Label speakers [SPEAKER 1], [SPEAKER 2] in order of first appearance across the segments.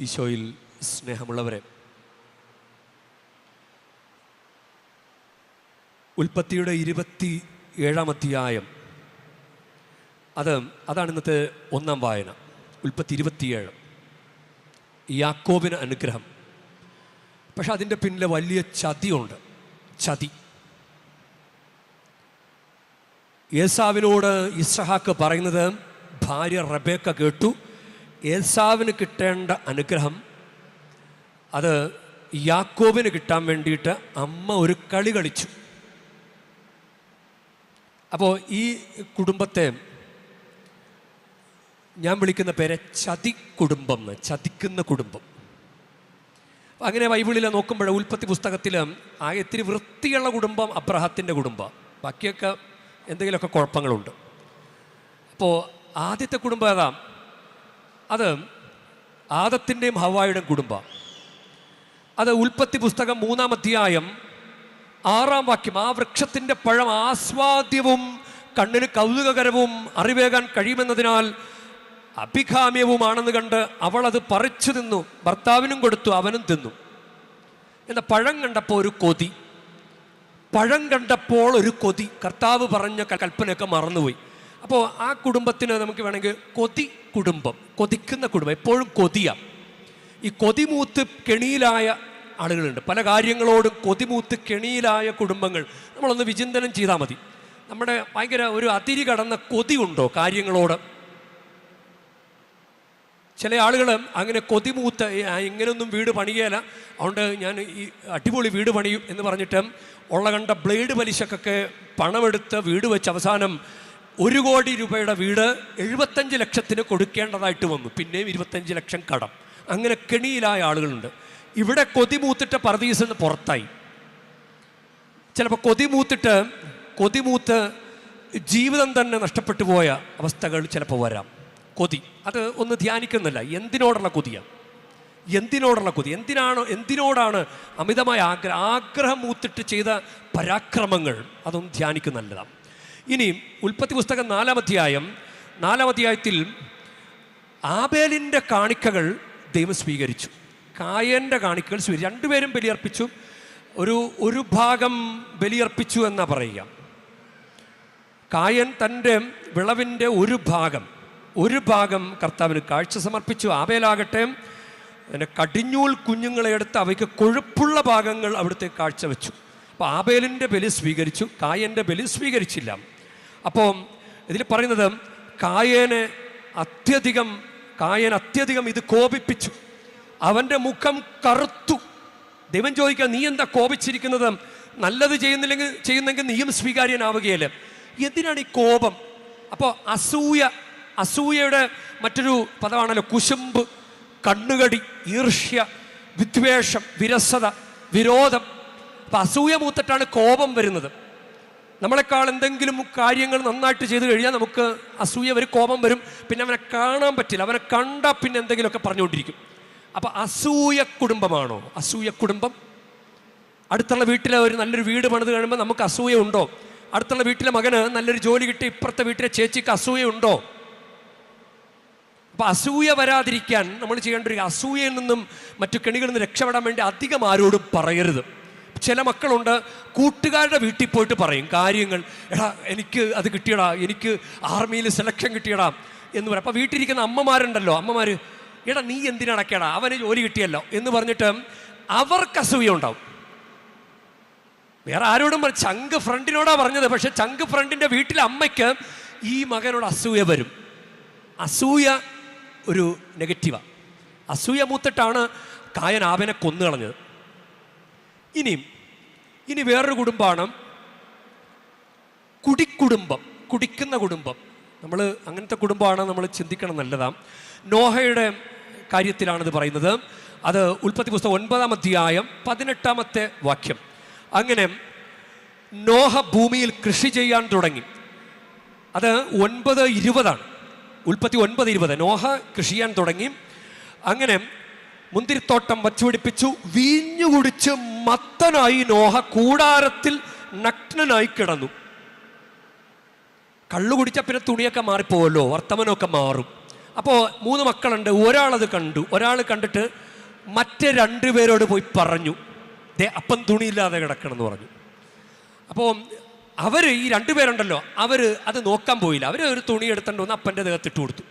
[SPEAKER 1] ഈശോയിൽ സ്നേഹമുള്ളവരെ ഉൽപ്പത്തിയുടെ ഇരുപത്തി ഏഴാം അധ്യായം. അത് അതാണ് ഇന്നത്തെ ഒന്നാം വായന ഉൽപ്പത്തി ഇരുപത്തിയേഴ്. യാക്കോബിന് അനുഗ്രഹം. പക്ഷെ അതിന്റെ പിന്നിലെ വലിയ ചതിയുണ്ട് ചതി. യേസാവിനോട് ഇസ്രഹാക്ക് പറയുന്നത് ഭാര്യ റബേക്ക കേട്ടു ഏസാവിന് കിട്ടേണ്ട അനുഗ്രഹം അത് യാക്കോബിന് കിട്ടാൻ വേണ്ടിയിട്ട് അമ്മ ഒരു കളി കളിച്ചു. അപ്പോൾ ഈ കുടുംബത്തെ ഞാൻ വിളിക്കുന്ന പേരെ ചതി കുടുംബം എന്ന് ചതിക്കുന്ന കുടുംബം. അങ്ങനെ ബൈബിളിൽ നോക്കുമ്പോൾ ഉൽപ്പത്തി പുസ്തകത്തിൽ ഇത്തിരി വൃത്തിയുള്ള കുടുംബം അബ്രഹത്തിന്റെ കുടുംബം. ബാക്കിയൊക്കെ എന്തെങ്കിലുമൊക്കെ കുഴപ്പങ്ങളുണ്ട്. അപ്പോൾ ആദ്യത്തെ കുടുംബം ഏതാ? അത് ആദത്തിന്റെയും ഹവായുടെയും കുടുംബം. അത് ഉൽപ്പത്തി പുസ്തകം മൂന്നാം അധ്യായം ആറാം വാക്യം ആ വൃക്ഷത്തിന്റെ പഴം ആസ്വാദ്യവും കണ്ണിന് കൗതുകകരവും അറിവേകാൻ കഴിയുമെന്നതിനാൽ അഭികാമ്യവുമാണെന്ന് കണ്ട് അവൾ അത് പറിച്ചു തിന്നു. ഭർത്താവിനും കൊടുത്തു അവനും തിന്നു. എന്ന പഴം കണ്ടപ്പോൾ ഒരു കൊതി. പഴം കണ്ടപ്പോൾ ഒരു കൊതി. കർത്താവ് പറഞ്ഞ കൽപ്പനയൊക്കെ മറന്നുപോയി. അപ്പോൾ ആ കുടുംബത്തിന് നമുക്ക് വേണമെങ്കിൽ കൊതി കുടുംബം കൊതിക്കുന്ന കുടുംബം എപ്പോഴും കൊതിയാം. ഈ കൊതിമൂത്ത് കെണിയിലായ ആളുകളുണ്ട്. പല കാര്യങ്ങളോടും കൊതിമൂത്ത് കെണിയിലായ കുടുംബങ്ങൾ. നമ്മളൊന്ന് വിചിന്തനം ചെയ്താൽ മതി. നമ്മുടെ ഭയങ്കര ഒരു അതിരി കടന്ന കൊതിയുണ്ടോ കാര്യങ്ങളോട്? ചില ആളുകൾ അങ്ങനെ കൊതിമൂത്ത് "ഏ, ഇങ്ങനെയൊന്നും വീട് പണിയേല. അതുകൊണ്ട് ഞാൻ ഈ അടിപൊളി വീട് പണിയും എന്ന് പറഞ്ഞിട്ട് ഉള്ള കണ്ട ബ്ലേഡ് പലിശക്കൊക്കെ പണമെടുത്ത് വീട് വെച്ച് അവസാനം ഒരു കോടി രൂപയുടെ വീട് എഴുപത്തഞ്ച് ലക്ഷത്തിന് കൊടുക്കേണ്ടതായിട്ട് വന്നു. പിന്നെയും ഇരുപത്തഞ്ച് ലക്ഷം കടം. അങ്ങനെ കെണിയിലായ ആളുകളുണ്ട്. ഇവിടെ കൊതിമൂത്തിട്ട് പറദീസിൽ നിന്ന് പുറത്തായി. ചിലപ്പോൾ കൊതിമൂത്തിട്ട് കൊതിമൂത്ത് ജീവിതം തന്നെ നഷ്ടപ്പെട്ടു പോയ അവസ്ഥകൾ ചിലപ്പോൾ വരാം. കൊതി. അത് ഒന്ന് ധ്യാനിക്കുന്നില്ല. എന്തിനോടുള്ള കൊതിയാണ് എന്തിനോടുള്ള കൊതി? എന്തിനാണ് എന്തിനോടാണ് അമിതമായ ആഗ്രഹം? ആഗ്രഹം മൂത്തിട്ട് ചെയ്ത പരാക്രമങ്ങൾ? അതൊന്നും ധ്യാനിക്കുന്ന നല്ലതാണ് ഇനി ഉൽപ്പത്തി പുസ്തകം നാലാമധ്യായം നാലാമധ്യായത്തിൽ ആബേലിന്റെ കാണിക്കകൾ ദൈവം സ്വീകരിച്ചു. കായന്റെ കാണിക്കകൾ സ്വീകരിച്ചു. രണ്ടുപേരും ബലിയർപ്പിച്ചു. ഒരു ഒരു ഭാഗം ബലിയർപ്പിച്ചു എന്നാ പറയുക. കായൻ തന്റെ വിളവിന്റെ ഒരു ഭാഗം ഒരു ഭാഗം കർത്താവിന് കാഴ്ച സമർപ്പിച്ചു. ആബേലാകട്ടെ അതിന്റെ കടിഞ്ഞൂൽ കുഞ്ഞുങ്ങളെ എടുത്ത് അവയ്ക്ക് കൊഴുപ്പുള്ള ഭാഗങ്ങൾ അവിടുത്തെ കാഴ്ച വെച്ചു അപ്പോൾ ആബേലിന്റെ ബലി സ്വീകരിച്ചു കായന്റെ ബലി സ്വീകരിച്ചില്ല. അപ്പോൾ ഇതിൽ പറയുന്നത് കായനെ അത്യധികം കായൻ അത്യധികം ഇത് കോപിപ്പിച്ചു. അവന്റെ മുഖം കറുത്തു. ദൈവം ചോദിക്കുക നീ എന്താ കോപിച്ചിരിക്കുന്നത്? നല്ലത് ചെയ്യുന്നില്ലെങ്കിൽ ചെയ്യുന്നെങ്കിൽ നീയും സ്വീകാര്യനാവുകയല്ലേ? എന്തിനാണ് ഈ കോപം? അപ്പോൾ അസൂയ അസൂയയുടെ മറ്റൊരു പദമാണല്ലോ കുശുമ്പ് കണ്ണുകടി ഈർഷ്യ വിദ്വേഷം വിരസത വിരോധം. അപ്പം അസൂയ മൂത്തിട്ടാണ് കോപം വരുന്നത്. നമ്മളെക്കാൾ എന്തെങ്കിലും കാര്യങ്ങൾ നന്നായിട്ട് ചെയ്തു കഴിഞ്ഞാൽ നമുക്ക് അസൂയ വരും കോപം വരും. പിന്നെ അവനെ കാണാൻ പറ്റില്ല. അവനെ കണ്ടാൽ പിന്നെ എന്തെങ്കിലുമൊക്കെ പറഞ്ഞുകൊണ്ടിരിക്കും. അപ്പം അസൂയ കുടുംബമാണോ? അസൂയ കുടുംബം? അടുത്തുള്ള വീട്ടിലെ ഒരു നല്ലൊരു വീട് പണിത് കഴിയുമ്പോൾ നമുക്ക് അസൂയ ഉണ്ടോ? അടുത്തുള്ള വീട്ടിലെ മകന് നല്ലൊരു ജോലി കിട്ടി ഇപ്പുറത്തെ വീട്ടിലെ ചേച്ചിക്ക് അസൂയ ഉണ്ടോ? അപ്പോൾ അസൂയ വരാതിരിക്കാൻ നമ്മൾ ചെയ്യേണ്ട ഒരു അസൂയയിൽ നിന്നും മറ്റു കെണികളിൽ നിന്ന് രക്ഷപ്പെടാൻ വേണ്ടി അധികം ആരോടും പറയരുത്. ചില മക്കളുണ്ട് കൂട്ടുകാരുടെ വീട്ടിൽ പോയിട്ട് പറയും കാര്യങ്ങൾ എടാ എനിക്ക് അത് കിട്ടിയടാ എനിക്ക് ആർമിയിൽ സെലക്ഷൻ കിട്ടിയടാ എന്ന് പറയും. അപ്പോൾ വീട്ടിലിരിക്കുന്ന അമ്മമാരുണ്ടല്ലോ അമ്മമാർ എടാ നീ എന്തിനടക്കടാ അവന് ജോലി കിട്ടിയല്ലോ എന്ന് പറഞ്ഞിട്ട് അവർക്ക് അസൂയ ഉണ്ടാവും. വേറെ ആരോടും പറ ചങ്ക് ഫ്രണ്ടിനോടാ പറഞ്ഞത് പക്ഷെ ചങ്ക് ഫ്രണ്ടിന്റെ വീട്ടിലെ അമ്മയ്ക്ക് ഈ മകനോട് അസൂയ വരും. അസൂയ ഒരു നെഗറ്റീവാണ് അസൂയ മൂത്തിട്ടാണ് കായൻ ആവനെ കൊന്നു കളഞ്ഞത് ഇനിയും ഇനി വേറൊരു കുടുംബമാണ്. കുടിക്കുടുംബം കുടിക്കുന്ന കുടുംബം. നമ്മൾ അങ്ങനത്തെ കുടുംബമാണ് നമ്മൾ ചിന്തിക്കണം നല്ലതാണ് നോഹയുടെ കാര്യത്തിലാണിത് പറയുന്നത്. അത് ഉൽപ്പത്തി പുസ്തകം ഒൻപതാം അധ്യായം പതിനെട്ടാമത്തെ വാക്യം. അങ്ങനെ നോഹ ഭൂമിയിൽ കൃഷി ചെയ്യാൻ തുടങ്ങി. അത് ഒൻപത് ഇരുപതാണ്. ഉൽപ്പത്തി ഒൻപത് ഇരുപത്. നോഹ കൃഷി ചെയ്യാൻ തുടങ്ങി. അങ്ങനെ മുന്തിരിത്തോട്ടം വച്ചുപിടിപ്പിച്ചു. വീഞ്ഞു കുടിച്ച് മത്തനായി നോഹ കൂടാരത്തിൽ നഗ്നനായി കിടന്നു. കള്ളു കുടിച്ച പിന്നെ തുണിയൊക്കെ മാറിപ്പോവല്ലോ വർത്തമാനമൊക്കെ മാറും. അപ്പോൾ മൂന്ന് മക്കളുണ്ട് ഒരാളത് കണ്ടു. ഒരാൾ കണ്ടിട്ട് മറ്റേ രണ്ടുപേരോട് പോയി പറഞ്ഞു. ദേ അപ്പം തുണിയില്ലാതെ കിടക്കണമെന്ന് പറഞ്ഞു. അപ്പോൾ അവർ ഈ രണ്ടുപേരുണ്ടല്ലോ അവർ അത് നോക്കാൻ പോയില്ല. അവർ ഒരു തുണി എടുത്തുകൊണ്ട് വന്ന് അപ്പന്റെ ദേഹത്തിട്ട് കൊടുത്തു.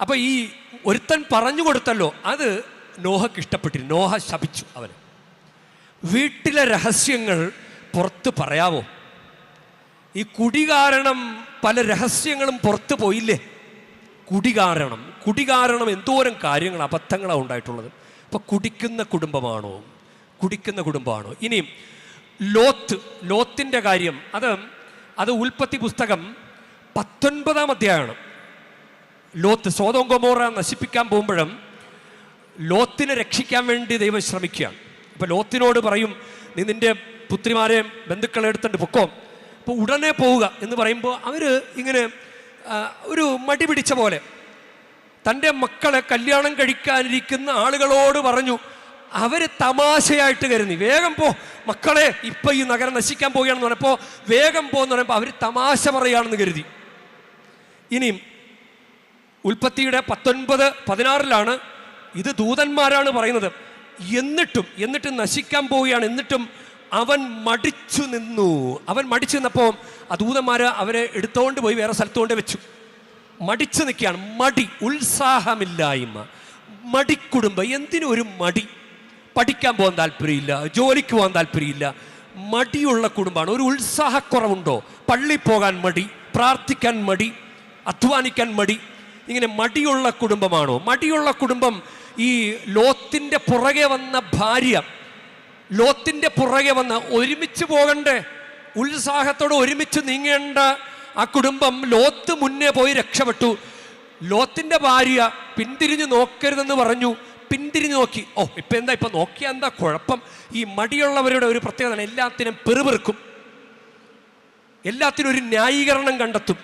[SPEAKER 1] അപ്പോൾ ഈ ഒരുത്തൻ പറഞ്ഞു കൊടുത്തല്ലോ. അത് നോഹക്ക് ഇഷ്ടപ്പെട്ടിരുന്നു. നോഹ ശപിച്ചു അവന്. വീട്ടിലെ രഹസ്യങ്ങൾ പുറത്ത് പറയാവോ ഈ കുടി കാരണം പല രഹസ്യങ്ങളും പുറത്ത് പോയില്ലേ? കുടി കാരണം. കുടി കാരണം എന്തോരം കാര്യങ്ങൾ അബദ്ധങ്ങളാണ് ഉണ്ടായിട്ടുള്ളത്. അപ്പോൾ കുടിക്കുന്ന കുടുംബമാണോ? കുടിക്കുന്ന കുടുംബമാണോ? ഇനിയും ലോത്ത് ലോത്തിന്റെ കാര്യം. അത് അത് ഉൽപ്പത്തി പുസ്തകം പത്തൊൻപതാം അധ്യായമാണ്. ലോത്ത് സോതോം ഗൊമോറ നശിപ്പിക്കാൻ പോകുമ്പോഴും ലോത്തിനെ രക്ഷിക്കാൻ വേണ്ടി ദൈവം ശ്രമിക്കുകയാണ് അപ്പോൾ ലോത്തിനോട് പറയും നീ നിന്റെ പുത്രിമാരെയും ബന്ധുക്കളെ എടുത്തിട്ട് പൊക്കോ. അപ്പോൾ ഉടനെ പോവുക എന്ന് പറയുമ്പോൾ അവർ ഇങ്ങനെ ഒരു മടി പിടിച്ച പോലെ തന്റെ മക്കളെ കല്യാണം കഴിക്കാനിരിക്കുന്ന ആളുകളോട് പറഞ്ഞു അവർ തമാശയായിട്ട് കരുതി. വേഗം പോ. മക്കളെ ഇപ്പം ഈ നഗരം നശിക്കാൻ പോവുകയാണെന്ന് പറഞ്ഞപ്പോൾ വേഗം പോന്ന് പറയുമ്പോൾ അവർ തമാശ പറയുകയാണെന്ന് കരുതി. ഇനിയും ഉൽപ്പത്തിയുടെ പത്തൊൻപത് പതിനാറിലാണ് ഇത് ദൂതന്മാരാണ് പറയുന്നത്. എന്നിട്ടും എന്നിട്ടും നശിക്കാൻ പോവുകയാണ്. എന്നിട്ടും അവൻ മടിച്ചു നിന്നു. അവൻ മടിച്ചു നിന്നപ്പോൾ ആ ദൂതന്മാർ അവരെ എടുത്തുകൊണ്ട് പോയി വേറെ സ്ഥലത്തുകൊണ്ട് വെച്ചു. മടിച്ചു നിൽക്കുകയാണ്. മടി ഉത്സാഹമില്ലായ്മ. മടിക്കുടുംബം എന്തിനും ഒരു മടി? പഠിക്കാൻ പോകാൻ താല്പര്യമില്ല. ജോലിക്ക് പോകാൻ താല്പര്യമില്ല. മടിയുള്ള കുടുംബമാണ്. ഒരു ഉത്സാഹക്കുറവുണ്ടോ? പള്ളി പോകാൻ മടി പ്രാർത്ഥിക്കാൻ മടി അധ്വാനിക്കാൻ മടി ഇങ്ങനെ മടിയുള്ള കുടുംബമാണോ? മടിയുള്ള കുടുംബം ഈ ലോത്തിന്റെ പുറകെ വന്ന ഭാര്യ ലോത്തിന്റെ പുറകെ വന്ന ഒരുമിച്ച് പോകണ്ടേ ഉത്സാഹത്തോടെ ഒരുമിച്ച് നീങ്ങേണ്ട ആ കുടുംബം ലോത്ത് മുന്നേ പോയി രക്ഷപ്പെട്ടു. ലോത്തിന്റെ ഭാര്യ പിന്തിരിഞ്ഞ് നോക്കരുതെന്ന് പറഞ്ഞു. പിന്തിരിഞ്ഞ് നോക്കി. ഓ ഇപ്പം എന്താ? ഇപ്പം നോക്കിയാൽ എന്താ കുഴപ്പം? ഈ മടിയുള്ളവരുടെ ഒരു പ്രത്യേകത എല്ലാത്തിനും പെറുപെറുക്കും. എല്ലാത്തിനും ഒരു ന്യായീകരണം കണ്ടെത്തും.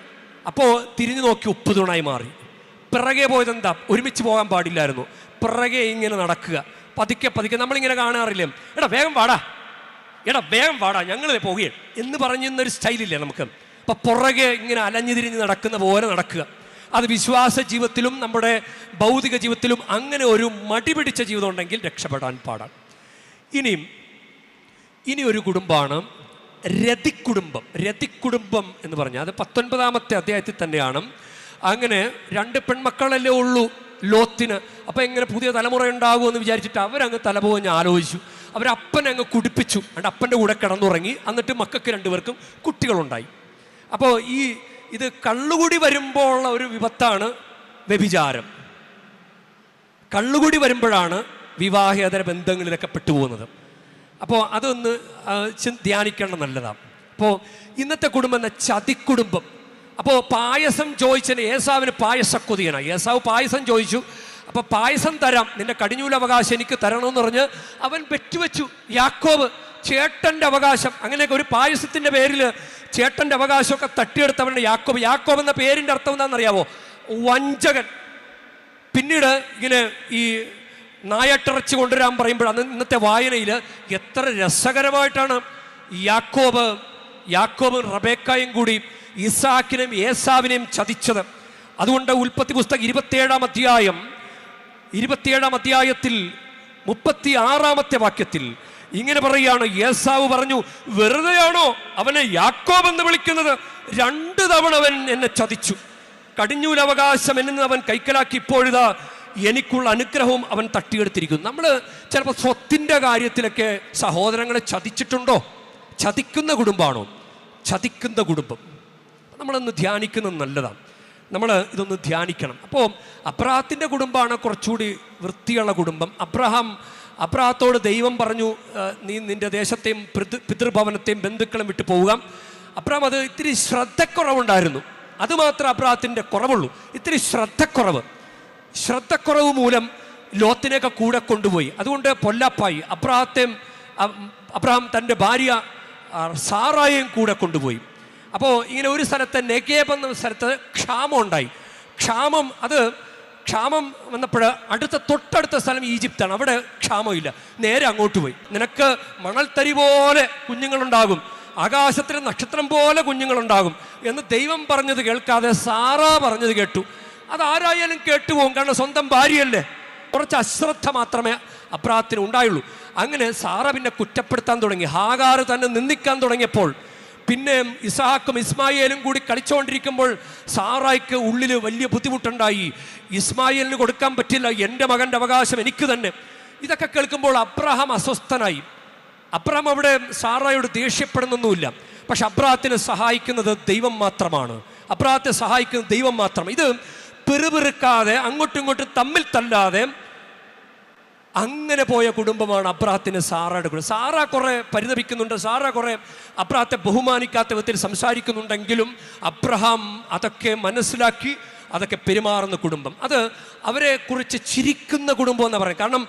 [SPEAKER 1] അപ്പോൾ തിരിഞ്ഞു നോക്കി ഉപ്പ് തുണായി മാറി. പിറകെ പോയത് എന്താ ഒരുമിച്ച് പോകാൻ പാടില്ലായിരുന്നു. പിറകെ ഇങ്ങനെ നടക്കുക. പതുക്കെ പതുക്കെ നമ്മളിങ്ങനെ കാണാറില്ലേ? എടാ വേഗം വാടാ. എടാ വേഗം വാടാ. ഞങ്ങൾ പോകുകയും എന്ന് പറഞ്ഞൊരു സ്റ്റൈലില്ലേ നമുക്ക്? അപ്പം പുറകെ ഇങ്ങനെ അലഞ്ഞു തിരിഞ്ഞ് നടക്കുന്ന പോലെ നടക്കുക. അത് വിശ്വാസ ജീവിതത്തിലും നമ്മുടെ ഭൗതിക ജീവിതത്തിലും അങ്ങനെ ഒരു മടി പിടിച്ച ജീവിതം ഉണ്ടെങ്കിൽ രക്ഷപ്പെടാൻ പാടാണ്. ഇനിയും ഇനി ഒരു കുടുംബമാണ് രതിക്കുടുംബം രതിക്കുടുംബം എന്ന് പറഞ്ഞാൽ അത് പത്തൊൻപതാമത്തെ അധ്യായത്തിൽ തന്നെയാണ്. അങ്ങനെ രണ്ട് പെൺമക്കളല്ലേ ഉള്ളൂ ലോത്തിന്. അപ്പം എങ്ങനെ പുതിയ തലമുറ ഉണ്ടാകുമെന്ന് വിചാരിച്ചിട്ട് അവരങ്ങ് തലപോഞ്ഞ് ആലോചിച്ചു. അവരപ്പനെ അങ്ങ് കുടിപ്പിച്ചു. അണ്ട് അപ്പന്റെ കൂടെ കിടന്നുറങ്ങി. എന്നിട്ട് മക്കൾക്ക് രണ്ടുപേർക്കും കുട്ടികളുണ്ടായി. അപ്പോൾ ഈ ഇത് കള്ളുകൂടി വരുമ്പോൾ ഉള്ള ഒരു വിപത്താണ് വ്യഭിചാരം. കള്ളുകൂടി വരുമ്പോഴാണ് വിവാഹേതര ബന്ധങ്ങളിലൊക്കെ പെട്ടുപോകുന്നത്. അപ്പോൾ അതൊന്ന് ധ്യാനിക്കേണ്ട നല്ലതാണ്. അപ്പോൾ ഇന്നത്തെ കുടുംബം എന്ന ചതിക്കുടുംബം അപ്പോൾ പായസം ചോദിച്ചതിന് ഏസാവിന് പായസക്കൊതിയനാണ് ഏസാവ് പായസം ചോദിച്ചു അപ്പോൾ പായസം തരാം നിന്റെ കടിഞ്ഞൂലവകാശം എനിക്ക് തരണമെന്ന് പറഞ്ഞ് അവൻ പെറ്റുവെച്ചു യാക്കോബ് ചേട്ടന്റെ അവകാശം. അങ്ങനെയൊക്കെ ഒരു പായസത്തിന്റെ പേരിൽ ചേട്ടന്റെ അവകാശമൊക്കെ തട്ടിയെടുത്തവരുടെ യാക്കോബ്. യാക്കോബ് എന്ന പേരിന്റെ അർത്ഥം എന്താണെന്നറിയാവോ? വഞ്ചകൻ. പിന്നീട് ഇങ്ങനെ ഈ നായട്ടിറച്ചി കൊണ്ടുവരാൻ പറയുമ്പോൾ അന്ന് ഇന്നത്തെ വായനയിൽ എത്ര രസകരമായിട്ടാണ് യാക്കോബ് യാക്കോബും റബേക്കായും കൂടി ഇസാക്കിനെയും ഏസാവിനെയും ചതിച്ചത്. അതുകൊണ്ട് ഉൽപ്പത്തി പുസ്തകം ഇരുപത്തിയേഴാം അധ്യായം ഇരുപത്തിയേഴാം അധ്യായത്തിൽ മുപ്പത്തി ആറാമത്തെ വാക്യത്തിൽ ഇങ്ങനെ പറയുകയാണ്. യേസാവ് പറഞ്ഞു വെറുതെയാണോ അവനെ യാക്കോബ് എന്ന് വിളിക്കുന്നത്? രണ്ട് തവണ അവൻ എന്നെ ചതിച്ചു. കടിഞ്ഞൂലവകാശം എന്നു അവൻ കൈക്കലാക്കി ഇപ്പോഴിതാ എനിക്കുള്ള അനുഗ്രഹവും അവൻ തട്ടിയെടുത്തിരിക്കുന്നു. നമ്മൾ ചിലപ്പോൾ സ്വത്തിന്റെ കാര്യത്തിലൊക്കെ സഹോദരങ്ങളെ ചതിച്ചിട്ടുണ്ടോ? ചതിക്കുന്ന കുടുംബമാണോ? ചതിക്കുന്ന കുടുംബം. നമ്മളൊന്ന് ധ്യാനിക്കുന്നത് നല്ലതാണ്. നമ്മൾ ഇതൊന്ന് ധ്യാനിക്കണം. അപ്പോൾ അബ്രഹാത്തിന്റെ കുടുംബമാണ് കുറച്ചുകൂടി വൃത്തിയുള്ള കുടുംബം. അബ്രഹാം അബ്രഹാത്തോട് ദൈവം പറഞ്ഞു നീ നിന്റെ ദേശത്തെയും പിതൃ പിതൃഭവനത്തെയും ബന്ധുക്കളും വിട്ടു പോവുക. അബ്രഹാം അത് ഇത്തിരി ശ്രദ്ധക്കുറവുണ്ടായിരുന്നു. അതുമാത്രം അബ്രഹാത്തിന്റെ കുറവുള്ളൂ. ഇത്തിരി ശ്രദ്ധക്കുറവ്. ശ്രദ്ധക്കുറവ് മൂലം ലോത്തിനെയൊക്കെ കൂടെ കൊണ്ടുപോയി. അതുകൊണ്ട് പൊല്ലാപ്പായി. അബ്രഹാത്തെയും അബ്രഹാം തന്റെ ഭാര്യ സാറായെയും കൂടെ കൊണ്ടുപോയി. അപ്പോൾ ഇങ്ങനെ ഒരു സ്ഥലത്ത് നെഗേബ് എന്ന സ്ഥലത്ത് ക്ഷാമം ഉണ്ടായി. ക്ഷാമം അത് ക്ഷാമം വന്നപ്പോൾ അടുത്ത തൊട്ടടുത്ത സ്ഥലം ഈജിപ്താണ്. അവിടെ ക്ഷാമമില്ല. നേരെ അങ്ങോട്ട് പോയി. നിനക്ക് മണൽത്തരി പോലെ കുഞ്ഞുങ്ങളുണ്ടാകും. ആകാശത്തിലെ നക്ഷത്രം പോലെ കുഞ്ഞുങ്ങളുണ്ടാകും എന്ന് ദൈവം പറഞ്ഞത് കേൾക്കാതെ സാറാ പറഞ്ഞത് കേട്ടു. അത് ആരായാലും കേട്ടുപോകും കാരണം സ്വന്തം ഭാര്യയല്ലേ? കുറച്ച് അശ്രദ്ധ മാത്രമേ അപ്രാത്തിന് ഉണ്ടായുള്ളൂ. അങ്ങനെ സാറ പിന്നെ കുറ്റപ്പെടുത്താൻ തുടങ്ങി. ഹാഗാറ് തന്നെ നിന്ദിക്കാൻ തുടങ്ങിയപ്പോൾ പിന്നെ ഇസഹാക്കും ഇസ്മായേലും കൂടി കളിച്ചുകൊണ്ടിരിക്കുമ്പോൾ സാറായിക്ക് ഉള്ളിൽ വലിയ ബുദ്ധിമുട്ടുണ്ടായി. ഇസ്മായേലിന് കൊടുക്കാൻ പറ്റില്ല എന്റെ മകന്റെ അവകാശം എനിക്ക് തന്നെ. ഇതൊക്കെ കേൾക്കുമ്പോൾ അബ്രഹാം അസ്വസ്ഥനായി. അബ്രഹാം അവിടെ സാറായോട് ദേഷ്യപ്പെടുന്നൊന്നുമില്ല. പക്ഷെ അബ്രാഹത്തിനെ സഹായിക്കുന്നത് ദൈവം മാത്രമാണ്. അബ്രാഹത്തെ സഹായിക്കുന്നത് ദൈവം മാത്രം ഇത് പെറുപെറുക്കാതെ അങ്ങോട്ടും ഇങ്ങോട്ടും തമ്മിൽ തല്ലാതെ അങ്ങനെ പോയ കുടുംബമാണ് അബ്രാഹത്തിന് സാറയുടെ കുടുംബം. സാറ കുറെ പരിതപിക്കുന്നുണ്ട് സാറ കുറെ അബ്രാഹത്തെ ബഹുമാനിക്കാത്ത വിധത്തിൽ സംസാരിക്കുന്നുണ്ടെങ്കിലും അബ്രഹാം അതൊക്കെ മനസ്സിലാക്കി അതൊക്കെ പെരുമാറുന്ന കുടുംബം. അത് അവരെ കുറിച്ച് ചിരിക്കുന്ന കുടുംബം എന്ന് പറയും. കാരണം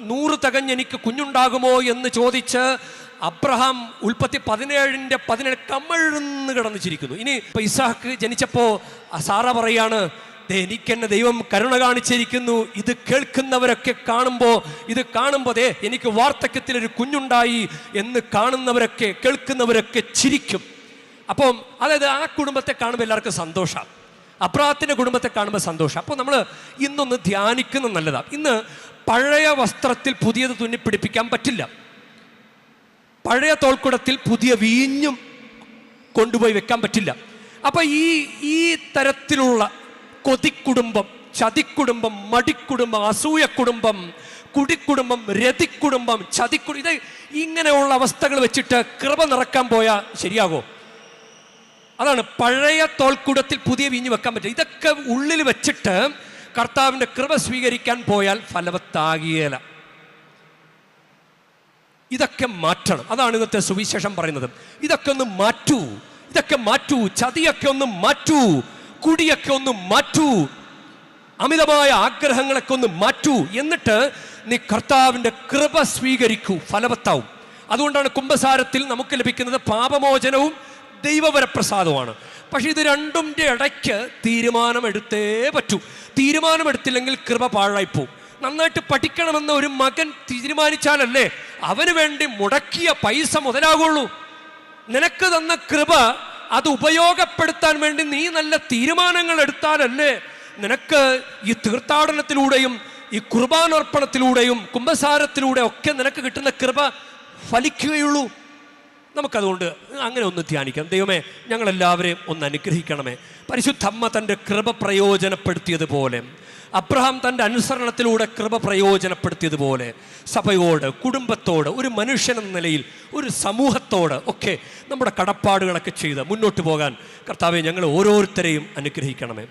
[SPEAKER 1] നൂറ് തകഞ്ഞ് എനിക്ക് കുഞ്ഞുണ്ടാകുമോ എന്ന് ചോദിച്ച് അബ്രഹാം ഉൽപ്പത്തി പതിനേഴിന്റെ പതിനേഴ് കമഴ്ന്ന് കിടന്ന് ചിരിക്കുന്നു. ഇനി ഇപ്പൊ ഇസാക്ക് ജനിച്ചപ്പോ ആ സാറ പറയാണ് "ദേ, എനിക്കെന്നെ ദൈവം കരുണ കാണിച്ചിരിക്കുന്നു. ഇത് കേൾക്കുന്നവരൊക്കെ കാണുമ്പോൾ ഇത് കാണുമ്പോൾ ദേ എനിക്ക് വാർദ്ധക്യത്തിൽ ഒരു കുഞ്ഞുണ്ടായി എന്ന് കാണുന്നവരൊക്കെ കേൾക്കുന്നവരൊക്കെ ചിരിക്കും. അപ്പം അതായത് ആ കുടുംബത്തെ കാണുമ്പോൾ എല്ലാവർക്കും സന്തോഷം. അബ്രാഹത്തിന്റെ കുടുംബത്തെ കാണുമ്പോൾ സന്തോഷം. അപ്പോൾ നമ്മൾ ഇന്നൊന്ന് ധ്യാനിക്കുന്നത് നല്ലതാണ് ഇന്ന് പഴയ വസ്ത്രത്തിൽ പുതിയത് തുന്നിപ്പിടിപ്പിക്കാൻ പറ്റില്ല. പഴയ തോൾക്കുടത്തിൽ പുതിയ വീഞ്ഞും കൊണ്ടുപോയി വെക്കാൻ പറ്റില്ല. അപ്പോൾ ഈ ഈ തരത്തിലുള്ള കൊതിക്കുടുംബം ചതിക്കുടുംബം മടിക്കുടുംബം അസൂയ കുടുംബം കുടിക്കുടുംബം രതിക്കുടുംബം ചതിക്കു ഇത് ഇങ്ങനെയുള്ള അവസ്ഥകൾ വെച്ചിട്ട് കൃപ നിറക്കാൻ പോയാൽ ശരിയാകോ അതാണ് പഴയ തോൽക്കുടത്തിൽ പുതിയ വീഞ്ഞു വെക്കാൻ പറ്റില്ല. ഇതൊക്കെ ഉള്ളിൽ വെച്ചിട്ട് കർത്താവിന്റെ കൃപ സ്വീകരിക്കാൻ പോയാൽ ഫലവത്താകിയല. ഇതൊക്കെ മാറ്റണം. അതാണ് ഇന്നത്തെ സുവിശേഷം പറയുന്നത്. ഇതൊക്കെ ഒന്ന് മാറ്റൂ. ഇതൊക്കെ മാറ്റൂ. ചതിയൊക്കെ ഒന്ന് മാറ്റൂ. കുടിയൊക്കെ ഒന്ന് മാറ്റൂ. അമിതമായ ആഗ്രഹങ്ങളൊക്കെ ഒന്ന് മാറ്റൂ. എന്നിട്ട് നീ കർത്താവിന്റെ കൃപ സ്വീകരിക്കൂ ഫലവത്താവും. അതുകൊണ്ടാണ് കുംഭസാരത്തിൽ നമുക്ക് ലഭിക്കുന്നത് പാപമോചനവും ദൈവവരപ്രസാദവുമാണ്. പക്ഷേ ഇത് രണ്ടിന്റെ ഇടയ്ക്ക് തീരുമാനമെടുത്തേ പറ്റൂ. തീരുമാനമെടുത്തില്ലെങ്കിൽ കൃപ പാഴായിപ്പോവും. നന്നായിട്ട് പഠിക്കണമെന്ന് ഒരു മകൻ തീരുമാനിച്ചാലല്ലേ അവന് വേണ്ടി മുടക്കിയ പൈസ മുതലാകുള്ളൂ. നിനക്ക് തന്ന കൃപ അത് ഉപയോഗപ്പെടുത്താൻ വേണ്ടി നീ നല്ല തീരുമാനങ്ങൾ എടുത്താലല്ലേ നിനക്ക് ഈ തീർത്ഥാടനത്തിലൂടെയും ഈ കുർബാനർപ്പണത്തിലൂടെയും കുംഭസാരത്തിലൂടെ ഒക്കെ നിനക്ക് കിട്ടുന്ന കൃപ ഫലിക്കുകയുള്ളൂ. നമുക്കതുകൊണ്ട് അങ്ങനെ ഒന്ന് ധ്യാനിക്കാം. ദൈവമേ ഞങ്ങളെല്ലാവരെയും ഒന്ന് അനുഗ്രഹിക്കണമേ. പരിശുദ്ധമ്മ തന്റെ കൃപ പ്രയോജനപ്പെടുത്തിയതുപോലെ അബ്രഹാം തന്റെ അനുസരണത്തിലൂടെ കൃപ പ്രയോജനപ്പെടുത്തിയതുപോലെ സഭയോട് കുടുംബത്തോട് ഒരു മനുഷ്യനെന്ന നിലയിൽ ഒരു സമൂഹത്തോട് ഒക്കെ നമ്മുടെ കടപ്പാടുകളൊക്കെ ചെയ്ത് മുന്നോട്ട് പോകാൻ കർത്താവെ ഞങ്ങൾ ഓരോരുത്തരെയും അനുഗ്രഹിക്കണമേ.